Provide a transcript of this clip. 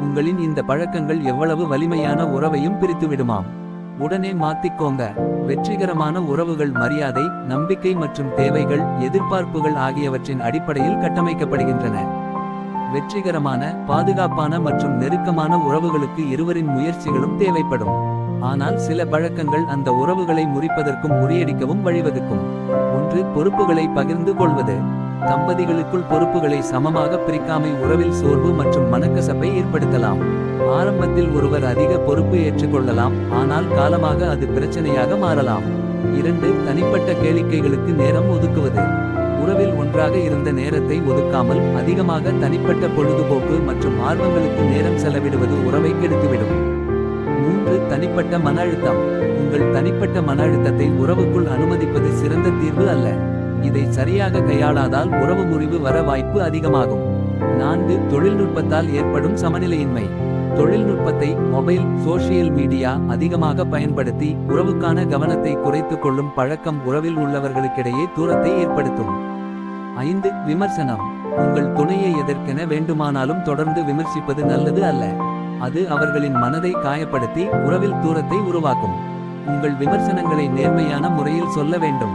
உங்களின் இந்த பழக்கங்கள் எவ்வளவு வலிமையான உறவையும் பிரித்துவிடுமாம். உடனே மாத்திக்கோங்க. வெற்றிகரமான உறவுகள் மரியாதை நம்பிக்கை மற்றும் தேவைகள் எதிர்பார்ப்புகள் ஆகியவற்றின் அடிப்படையில் கட்டமைக்கப்படுகின்றன. வெற்றிகரமான பாதுகாப்பான மற்றும் நெருக்கமான உறவுகளுக்கு இருவரின் முயற்சிகளும் தேவைப்படும். ஆனால் சில பழக்கங்கள் அந்த உறவுகளை முறிப்பதற்கும் முறியடிக்கவும் வழிவகுக்கும். ஒன்று பொறுப்புகளை பகிர்ந்து கொள்வது. தம்பதிகளுக்குள் பொறுப்புகளை சமமாக பிரிக்காமை உறவில் சோர்வு மற்றும் மனக்கசப்பை ஏற்படுத்தலாம். ஆரம்பத்தில் ஒருவர் அதிக பொறுப்பு ஏற்றுக்கொள்ளலாம் ஆனால் காலமாக அது பிரச்சனையாக மாறலாம். இரண்டு தனிப்பட்ட கேளிக்கைகளுக்கு நேரம் ஒதுக்குவது. உறவில் ஒன்றாக இருந்த நேரத்தை ஒதுக்காமல் அதிகமாக தனிப்பட்ட பொழுதுபோக்கு மற்றும் ஆர்வங்களுக்கு நேரம் செலவிடுவது உறவை கெடுத்துவிடும். மூன்று தனிப்பட்ட மன அழுத்தம். உங்கள் தனிப்பட்ட மன அழுத்தத்தை உறவுக்குள் அனுமதிப்பது சிறந்த தீர்வு அல்ல. இதை சரியாக கையாளாதால் உறவு முறிவு வர வாய்ப்பு அதிகமாகும். நான்கு தொழில்நுட்பத்தால் ஏற்படும் சமநிலையின்மை. தொழில்நுட்பத்தை மொபைல் சோசியல் மீடியா அதிகமாக பயன்படுத்தி உறவுக்கான கவனத்தை குறைத்துக் கொள்ளும் பழக்கம் உறவில் உள்ளவர்களுக்கிடையே தூரத்தை ஏற்படுத்தும். ஐந்து விமர்சனம். உங்கள் துணையை எதற்கென வேண்டுமானாலும் தொடர்ந்து விமர்சிப்பது நல்லது அல்ல. அது அவர்களின் மனதை காயப்படுத்தி உறவில் தூரத்தை உருவாக்கும். உங்கள் விமர்சனங்களை நேர்மையான முறையில் சொல்ல வேண்டும்.